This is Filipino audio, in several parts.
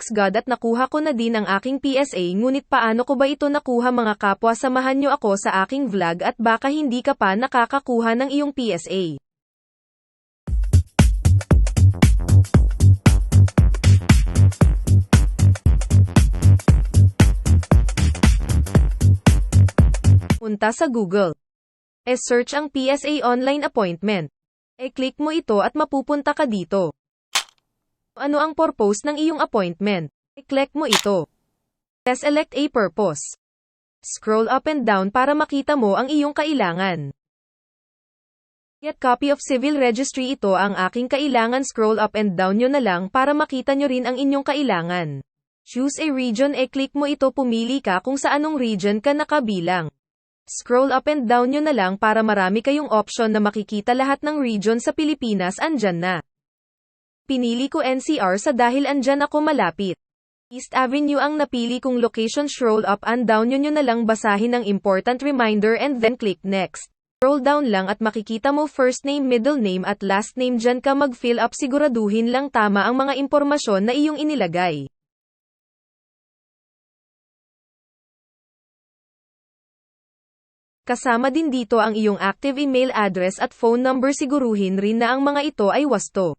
Thanks God at nakuha ko na din ang aking PSA ngunit paano ko ba ito nakuha mga kapwa samahan nyo ako sa aking vlog at baka hindi ka pa nakakakuha ng iyong PSA. Punta sa Google. E-search ang PSA online appointment. E-click mo ito at mapupunta ka dito. Ano ang purpose ng iyong appointment? I-click mo ito. Select a purpose. Scroll up and down para makita mo ang iyong kailangan. Get copy of civil registry ito ang aking kailangan scroll up and down nyo na lang para makita nyo rin ang inyong kailangan. Choose a region e click mo ito pumili ka kung sa anong region ka nakabilang. Scroll up and down nyo na lang para marami kayong option na makikita lahat ng region sa Pilipinas andyan na. Pinili ko NCR sa dahil andyan ako malapit. East Avenue ang napili kong location scroll up and down nyo nyo na lang basahin ang important reminder and then click next. Scroll down lang at makikita mo first name, middle name at last name dyan ka mag-fill up siguraduhin lang tama ang mga impormasyon na iyong inilagay. Kasama din dito ang iyong active email address at phone number siguruhin rin na ang mga ito ay wasto.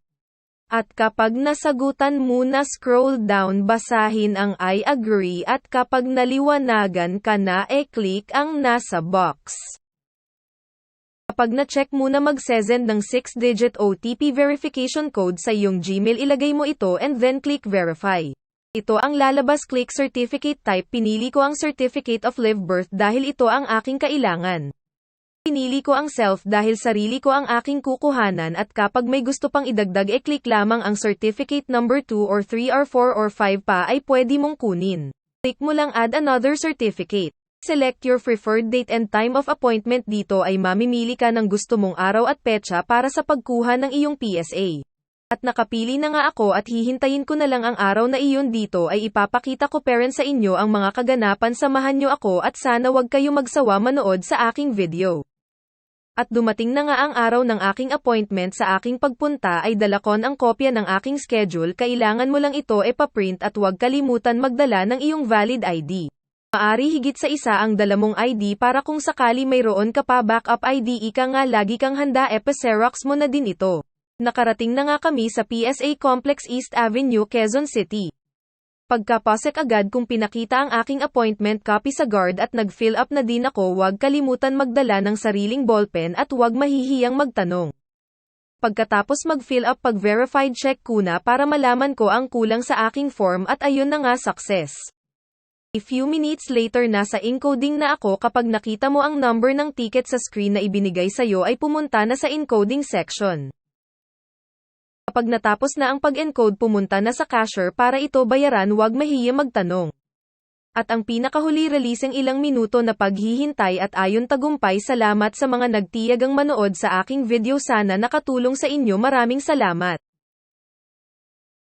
At kapag nasagutan mo na scroll down basahin ang I agree at kapag naliwanagan ka na e-click ang nasa box. Kapag na-check mo na mag-send ng 6-digit OTP verification code sa iyong Gmail ilagay mo ito and then click verify. Ito ang lalabas click certificate type pinili ko ang certificate of live birth dahil ito ang aking kailangan. Pinili ko ang self dahil sarili ko ang aking kukuhanan at kapag may gusto pang idagdag e-click lamang ang certificate number 2 or 3 or 4 or 5 pa ay pwede mong kunin. Click mo lang add another certificate. Select your preferred date and time of appointment dito ay mamimili ka ng gusto mong araw at petsa para sa pagkuha ng iyong PSA. At nakapili na nga ako at hihintayin ko na lang ang araw na iyon dito ay ipapakita ko parent sa inyo ang mga kaganapan samahan nyo ako at sana wag kayo magsawa manood sa aking video. At dumating na nga ang araw ng aking appointment sa aking pagpunta ay dalakon ang kopya ng aking schedule kailangan mo lang ito e paprint at huwag kalimutan magdala ng iyong valid ID. Maari higit sa isa ang dala mong ID para kung sakali mayroon ka pa backup ID ika nga lagi kang handa e pa-xerox mo na din ito. Nakarating na nga kami sa PSA Complex East Avenue, Quezon City. Pagkapasok agad kung pinakita ang aking appointment copy sa guard at nag-fill up na din ako huwag kalimutan magdala ng sariling ballpen at huwag mahihiyang magtanong. Pagkatapos mag-fill up pag-verified check kuna para malaman ko ang kulang sa aking form at ayun na nga success. A few minutes later nasa encoding na ako kapag nakita mo ang number ng ticket sa screen na ibinigay sa'yo ay pumunta na sa encoding section. Kapag natapos na ang pag-encode pumunta na sa cashier para ito bayaran wag mahiya magtanong. At ang pinakahuli releasing ilang minuto na paghihintay at ayon tagumpay salamat sa mga nagtiyagang manood sa aking video sana nakatulong sa inyo maraming salamat.